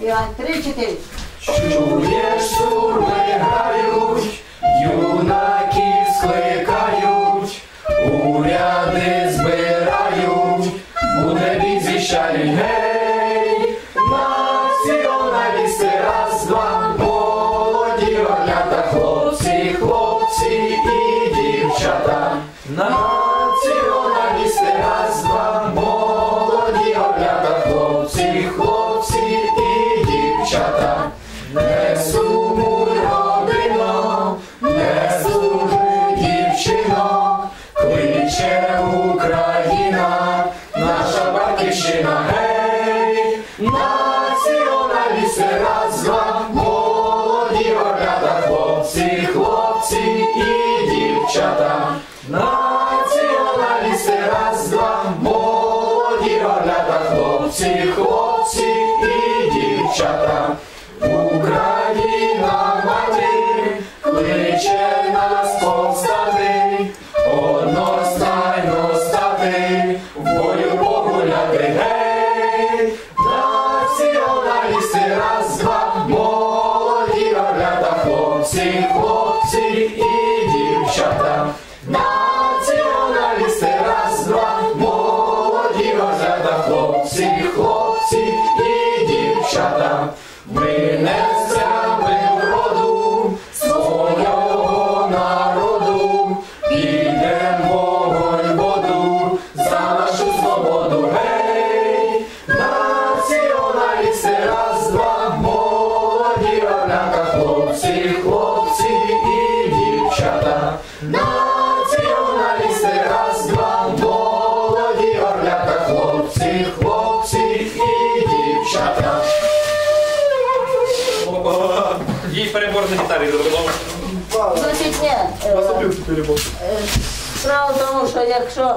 Іван, три-чотири. Чуєш, сурми грають, юнаків скликають, уряди збирають, буде бій звіщають, гей, націоналісти, раз, два, молоді хлопці, хлопці і дівчата. Дівчата. Не сумуй, родино, не служи, дівчино, кличе Україна, наша батьківщина, гей, націоналісти, раз, два, молоді орлята, хлопці, хлопці і дівчата. Націоналісти, раз, два, молоді орлята, хлопці, хлопці і дівчата. Україна мати кличе нас повстати, одностайно стати, в бою погуляти, гей, націоналісти, раз, два, молоді орлята, хлопці, хлопці і дівчата. Націоналісти, раз, два, молоді орлята, хлопці, хлопці і дівчата. Ми свободу, гей, націоналісти, раз, два, молоді орлята, хлопці, хлопці і дівчата. Націоналісти, раз, два, молоді орлята, хлопці, хлопці і дівчата. Їй перебор на гітарі зробив. Значить, ні. е, е, Справа в тому, що якщо